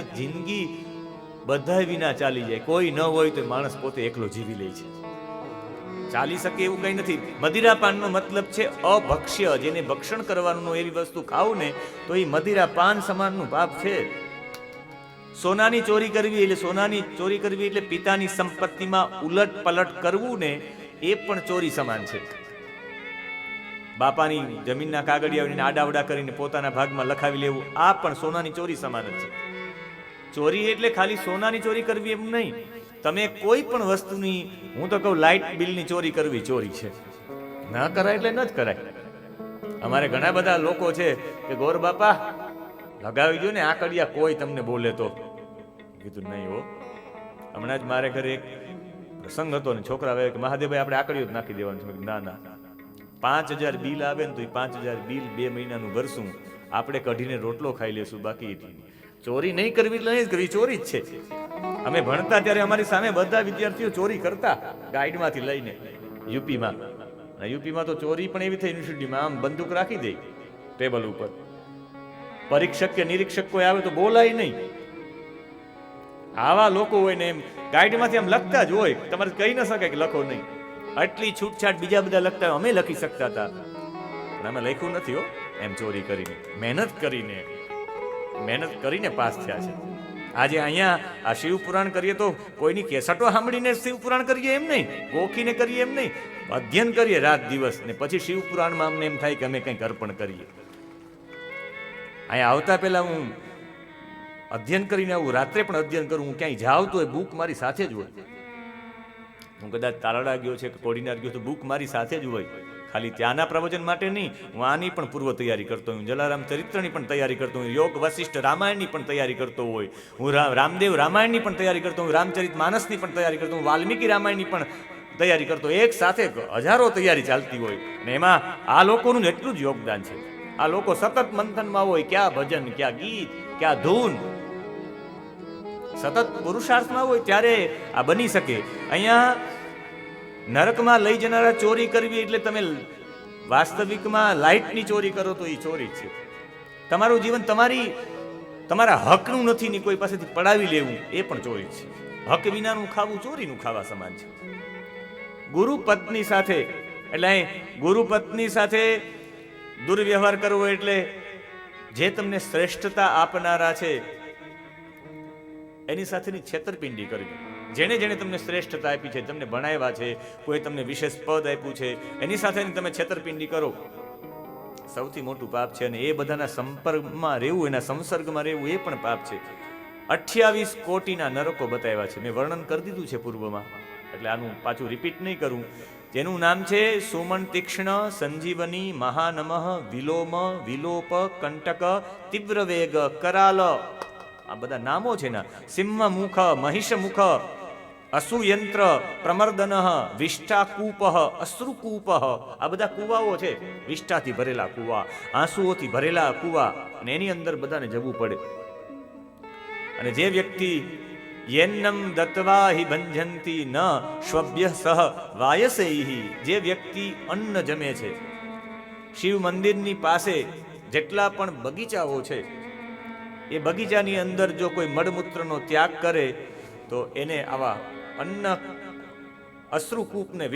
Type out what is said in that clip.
આખી જિંદગી બધા વિના ચાલી જાય. કોઈ ન હોય તો માણસ પોતે એકલો જીવી લે છે. ચાલી શકે એવું કંઈ નથી. મદિરાપાનનો મતલબ છે અભક્ષ્ય. જેને ભક્ષણ કરવાનું એવી વસ્તુ ખાવ ને તો એ મદિરાપાન સમાનનું પાપ છે. સોનાની ચોરી કરવી એટલે સોનાની ચોરી કરવી એટલે પિતાની સંપત્તિમાં ઉલટ પલટ કરવું ને એ પણ ચોરી સમાન છે. બાપાની જમીનના કાગળિયાઓને આડાવડા કરીને પોતાના ભાગમાં લખાવી લેવું આ પણ સોનાની ચોરી સમાન જ છે. ચોરી એટલે ખાલી સોનાની ચોરી કરવી એમ નહીં. તમે કોઈ પણ વસ્તુની, હું તો કહું, લાઇટ બિલની ચોરી કરવી ચોરી છે. ના કરાય એટલે ન જ કરાય. અમારે ઘણા બધા લોકો છે કે, ગોર બાપા લગાવી દો ને આકડિયા, કોઈ તમને બોલે તો. કીધું, નહીં હો. હમણાં જ મારે ઘરે એક પ્રસંગ હતો ને, છોકરા આવે કે, મહાદેવભાઈ, આપણે આકડીઓ જ નાખી દેવાનું. છે ના ના. પાંચ હજાર બિલ આવે ને, તો એ પાંચ હજાર બિલ બે મહિનાનું ભરશું. આપણે કઢીને રોટલો ખાઈ લેશું, બાકી ચોરી નહીં કરવી એટલે નહીં કરવી ચોરી જ છે. અમે ભણતા ત્યારે અમારી સામે બધા વિદ્યાર્થીઓ ચોરી કરતા ગાઈડમાંથી લઈને યુપીમાં. યુપીમાં તો ચોરી પણ એવી થઈ યુનિવર્સિટીમાં, આમ બંદૂક રાખી દે ટેબલ ઉપર. પરીક્ષક કે નિરીક્ષક કોઈ આવે તો બોલાય નહીં. આવા લોકો હોય ને એમ ગાઈડમાંથી આમ લખતા જ હોય, તમારે કહી ન શકાય કે લખો નહીં. આટલી છૂટછાટ બીજા બધા લખતા અમે લખી શકતા હતા. પણ અમે લખ્યું નથી હો, એમ ચોરી કરીને, મહેનત કરીને. મહેનત કરીને પાસ થયા છે. આજે અહીંયા આ શિવપુરાણ કરીએ તો કોઈની કેસટો સાંભળીને શિવપુરાણ કરીએ એમ નહીં, ગોખીને કરીએ એમ નહીં. અધ્યયન કરીએ રાત દિવસ ને પછી શિવપુરાણમાં અમને એમ થાય કે અમે કંઈક અર્પણ કરીએ. અહીંયા આવતા પહેલા હું અધ્યયન કરીને આવું, રાત્રે પણ અધ્યયન કરું, હું ક્યાંય જાઉં તો એ બુક મારી સાથે જ હોય. હું કદાચ તારાડા ગયો છે કે કોડીનાર ગયો તો બુક મારી સાથે જ હોય. ખાલી ત્યાંના પ્રવચન માટે નહીં, હું આની પણ પૂર્વ તૈયારી કરતો હું જલારામ ચરિત્રની પણ તૈયારી કરતો હું યોગ વશિષ્ઠ રામાયણની પણ તૈયારી કરતો હોય. હું રામદેવ રામાયણની પણ તૈયારી કરતો હું રામચરિત માનસની પણ તૈયારી કરતો હું વાલ્મીકી રામાયણની પણ તૈયારી કરતો એક સાથે હજારો તૈયારી ચાલતી હોય. અને એમાં આ લોકોનું એટલું જ યોગદાન છે. આ લોકો સતત મંથનમાં હોય, ક્યાં ભજન, ક્યાં ગીત, ક્યાં ધૂન. સતત પુરુષાર્થમાં હોય ત્યારે આ બની શકે. અહીંયા નરકમાં લઈ જનારા ચોરી કરવી એટલે તમે વાસ્તવિકમાં લાઇટની ચોરી કરો તો એ ચોરી છે. તમારું જીવન તમારી, તમારા હકનું નથી ની કોઈ પાસેથી પડાવી લેવું, એ પણ ચોરી છે. હક વિનાનું ખાવું ચોરીનું ખાવા સમાન છે. ગુરુ પત્ની સાથે, એટલે ગુરુ પત્ની સાથે દુર્વ્યવહાર કરવો એટલે જે તમને શ્રેષ્ઠતા આપનારા છે, એની સાથેની છેતરપિંડી કરવી. જેણે જેણે તમને શ્રેષ્ઠતા આપી છે, તમને ભણાવ્યા છે, કોઈ તમને વિશેષ પદ આપ્યું છે, એની સાથેની તમે છેતરપિંડી કરો. સૌથી મોટું પાપ છે અને એ બધાના સંપર્કમાં રહેવું, એના સંસર્ગમાં રહેવું, એ પણ પાપ છે. અઠ્યાવીસ કોટીના નરકો બતાવ્યા છે. મેં વર્ણન કરી દીધું છે પૂર્વમાં. એટલે આનું પાછું રિપીટ નહીં કરું. જેનું નામ છે સુમન તીક્ષ્ણ, સંજીવની, મહાનમઃ, વિલોમ, વિલોપ, કંટક તીવ્ર વેગ કરાલ. આ બધા નામો છે ને. સિંહ મુખ મહિષ મુખ અસુયંત્ર, પ્રમર્દન, વિષ્ઠાકૂપ, અશ્રુકૂપ, આ બધા કુવાઓ છે. વિષ્ઠાથી ભરેલા કુવા, આંસુઓથી ભરેલા કુવા. અને એની અંદર બધાને જવું પડે. અને જે વ્યક્તિ યેન્નમ દત્વા હિ ભંજંતી ન શ્વભ્ય સહ વાયસૈહી જે વ્યક્તિ અન્ન જમે છે. શિવ મંદિરની પાસે જેટલા પણ બગીચાઓ છે એ બગીચાની અંદર જો કોઈ મળમૂત્રનો ત્યાગ કરે તો એને આવા અન્ન અશ્રુકૂપને